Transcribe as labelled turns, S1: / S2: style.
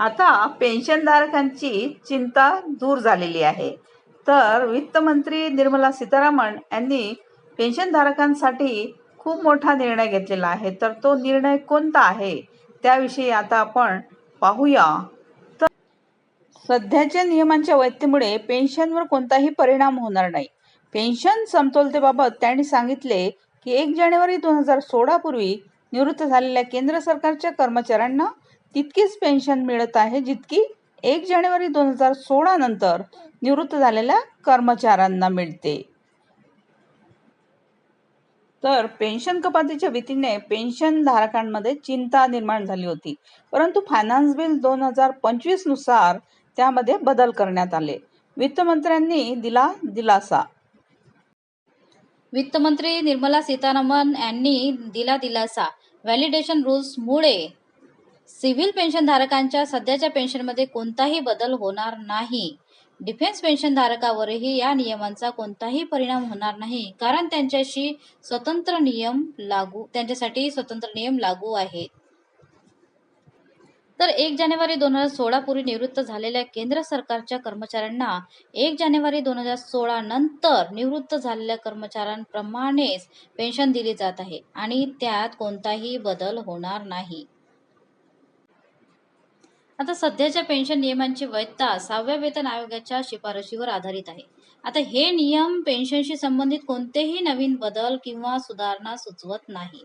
S1: आता पेन्शनधारकांची चिंता दूर झालेली आहे. तर वित्तमंत्री निर्मला सीतारामन यांनी पेन्शनधारकांसाठी खूप मोठा निर्णय घेतलेला आहे. तर तो निर्णय कोणता आहे? त्याविषयी आता आपण पाहूया. तर सध्याच्या नियमांच्या वैधतेमुळे पेन्शनवर कोणताही परिणाम होणार नाही. पेन्शन समतोलतेबाबत त्यांनी सांगितले की एक जानेवारी दोन हजार सोळापूर्वी निवृत्त झालेल्या केंद्र सरकारच्या कर्मचाऱ्यांना तितकीच पेन्शन मिळत आहे जितकी एक जानेवारी दोन हजार सोळा नंतर निवृत्त झालेल्या कर्मचाऱ्यांना मिळते. तर पेन्शन कपातीच्या भीतीने पेन्शन धारकांमध्ये चिंता निर्माण झाली होती. परंतु फायनान्स बिल दोन हजार पंचवीसनुसार त्यामध्ये बदल करण्यात आले. वित्तमंत्र्यांनी दिला दिलासा.
S2: वित्तमंत्री निर्मला सीतारामन यांनी दिला दिलासा. व्हॅलिडेशन रूल्समुळे सिव्हिल पेन्शनधारकांच्या सध्याच्या पेन्शनमध्ये कोणताही बदल होणार नाही. डिफेन्स पेन्शनधारकावरही या नियमांचा कोणताही परिणाम होणार नाही. कारण त्यांच्याशी स्वतंत्र नियम लागू त्यांच्यासाठी स्वतंत्र नियम लागू आहेत. तर एक जानेवारी दोन हजार सोळा पूर्वी निवृत्त झालेल्या केंद्र सरकारच्या कर्मचाऱ्यांना एक जानेवारी दोन हजार सोळा नंतर निवृत्त झालेल्या कर्मचाऱ्यांप्रमाणेच पेन्शन दिली जात आहे आणि त्यात कोणताही बदल होणार नाही. आता सध्याच्या पेन्शन नियमांची वैधता सहाव्या वेतन आयोगाच्या शिफारशीवर आधारित आहे. आता हे नियम पेन्शनशी संबंधित कोणतेही नवीन बदल किंवा सुधारणा सुचवत नाही.